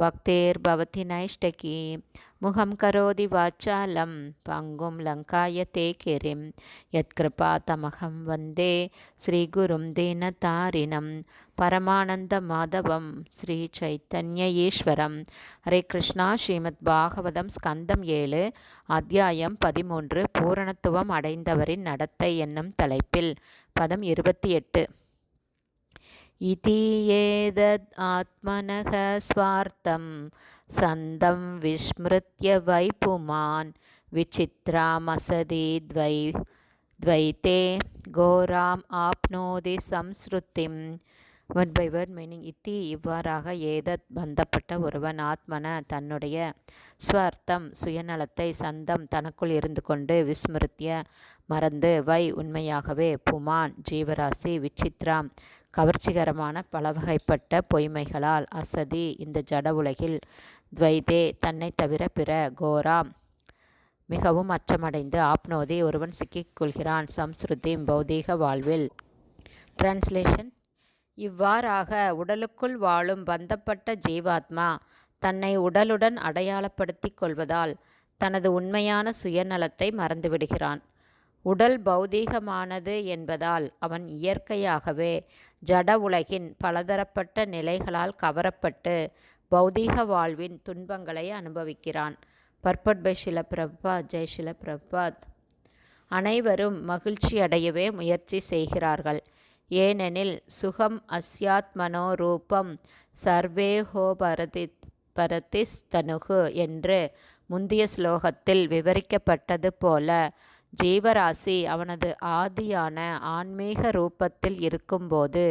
பக்தேர் பவதி நைஷ்டகி முகம் கரோதி வாச்சாலம் பங்கும் லங்காய தே கிரிம் யத்கிருபா தமகம் வந்தே ஸ்ரீகுரும் தீனதாரிணம் பரமானந்த மாதவம் ஸ்ரீ சைத்தன்ய ஈஸ்வரம் ஹரே கிருஷ்ணா ஸ்ரீமத் பாகவதம் ஸ்கந்தம் ஏழு அத்தியாயம் பதிமூன்று பூரணத்துவம் அடைந்தவரின் நடத்தை என்னும் தலைப்பில் பதம் இருபத்தி எட்டு. इति एतद् आत्मनः स्वार्थं सन्दं विस्मृत्य वै पुमान् विचित्रामसदि द्वै द्वैते घोराम् ஆப்னோதி சம்ஸ்ருதிம் வேர்ட் பை வேர்ட் மீனிங் இத்தி இவ்வாறாக ஏதத் பந்தப்பட்ட ஒருவன் ஆத்மன தன்னுடைய ஸ்வர்த்தம் சுயநலத்தை சந்தம் தனக்குள் இருந்து கொண்டு விஸ்மிருத்திய மறந்து வை உண்மையாகவே புமான் ஜீவராசி விசித்ராம் கவர்ச்சிகரமான பலவகைப்பட்ட பொய்மைகளால் அசதி இந்த ஜட உலகில். துவைதே தன்னை தவிர பிற கோராம் மிகவும் அச்சமடைந்து ஆப்னோதி ஒருவன் சிக்கிக்கொள்கிறான் சம்ஸ்ருதி பௌதீக வாழ்வில். டிரான்ஸ்லேஷன் இவ்வாறாக உடலுக்குள் வாழும் பந்தப்பட்ட ஜீவாத்மா தன்னை உடலுடன் அடையாளப்படுத்திக் கொள்வதால் தனது உண்மையான சுயநலத்தை மறந்துவிடுகிறான். உடல் பௌதீகமானது என்பதால் அவன் இயற்கையாகவே ஜட உலகின் பலதரப்பட்ட நிலைகளால் கவரப்பட்டு பௌதீக வாழ்வின் துன்பங்களை அனுபவிக்கிறான். பர்பட் பை ஷில பிரபாத் ஜெய் ஷில பிரபாத். அனைவரும் மகிழ்ச்சி அடையவே முயற்சி செய்கிறார்கள். ஏனெனில் சுகம் அஸ்யாத் மனோரூபம் சர்வேஹோ பரதி பரதிஸ்தனுகு என்று முந்திய ஸ்லோகத்தில் விவரிக்கப்பட்டது போல ஜீவராசி அவனது ஆதியான ஆன்மீக ரூபத்தில் இருக்கும்போது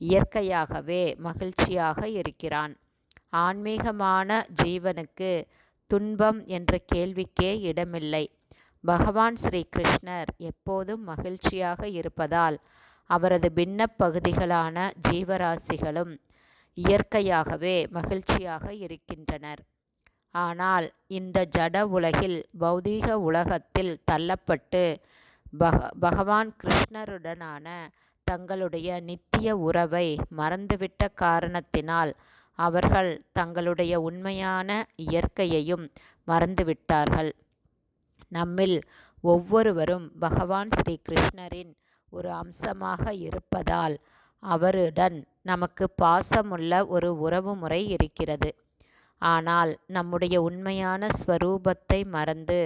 இயற்கையாகவே மகிழ்ச்சியாக இருக்கிறான். ஆன்மீகமான ஜீவனுக்கு துன்பம் என்ற கேள்விக்கே இடமில்லை. பகவான் ஸ்ரீ கிருஷ்ணர் எப்போதும் மகிழ்ச்சியாக இருப்பதால் அவரது பின்ன பகுதிகளான ஜீவராசிகளும் இயற்கையாகவே மகிழ்ச்சியாக இருக்கின்றனர். ஆனால் இந்த ஜட உலகில் பௌதீக உலகத்தில் தள்ளப்பட்டு பக பகவான் கிருஷ்ணருடனான தங்களுடைய நித்திய உறவை மறந்துவிட்ட காரணத்தினால் அவர்கள் தங்களுடைய உண்மையான இயற்கையையும் மறந்துவிட்டார்கள். நம்மில் ஒவ்வொருவரும் பகவான் ஸ்ரீ கிருஷ்ணரின் ஒரு அம்சமாக இருப்பதால் அவருடன் நமக்கு பாசமுள்ள ஒரு உறவு முறை இருக்கிறது. ஆனால் நம்முடைய உண்மையான ஸ்வரூபத்தை மறந்து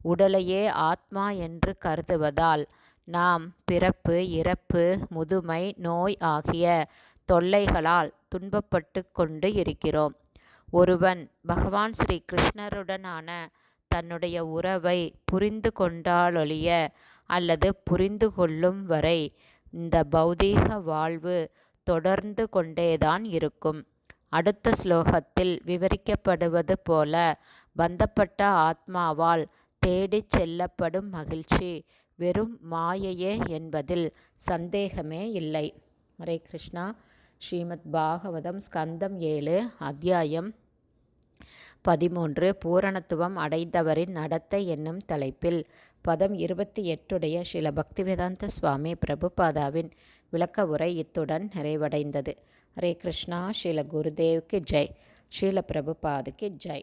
உடலையே ஆத்மா என்று கருதுவதால் நாம் பிறப்பு இறப்பு முதுமை நோய் ஆகிய தொல்லைகளால் துன்பப்பட்டு கொண்டு இருக்கிறோம். ஒருவன் பகவான் ஸ்ரீ கிருஷ்ணருடனான தன்னுடைய உறவை புரிந்து கொண்டாலொழிய அல்லது புரிந்து கொள்ளும் வரை இந்த பௌதீக வாழ்வு தொடர்ந்து கொண்டேதான் இருக்கும். அடுத்த ஸ்லோகத்தில் விவரிக்கப்படுவது போல பந்தப்பட்ட ஆத்மாவால் தேடிச் செல்லப்படும் மகிழ்ச்சி வெறும் மாயையே என்பதில் சந்தேகமே இல்லை. ஹரே கிருஷ்ணா. ஸ்ரீமத் பாகவதம் ஸ்கந்தம் ஏழு அத்தியாயம் பதிமூன்று பூரணத்துவம் அடைந்தவரின் நடத்தை என்னும் தலைப்பில் பதம் இருபத்தி எட்டுடைய ஸ்ரீல பக்திவேதாந்த சுவாமி பிரபுபாதாவின் விளக்க உரை இத்துடன் நிறைவடைந்தது. ஹரே கிருஷ்ணா. ஸ்ரீல குருதேவ்க்கு ஜெய். ஸ்ரீல பிரபுபாதுக்கு ஜெய்.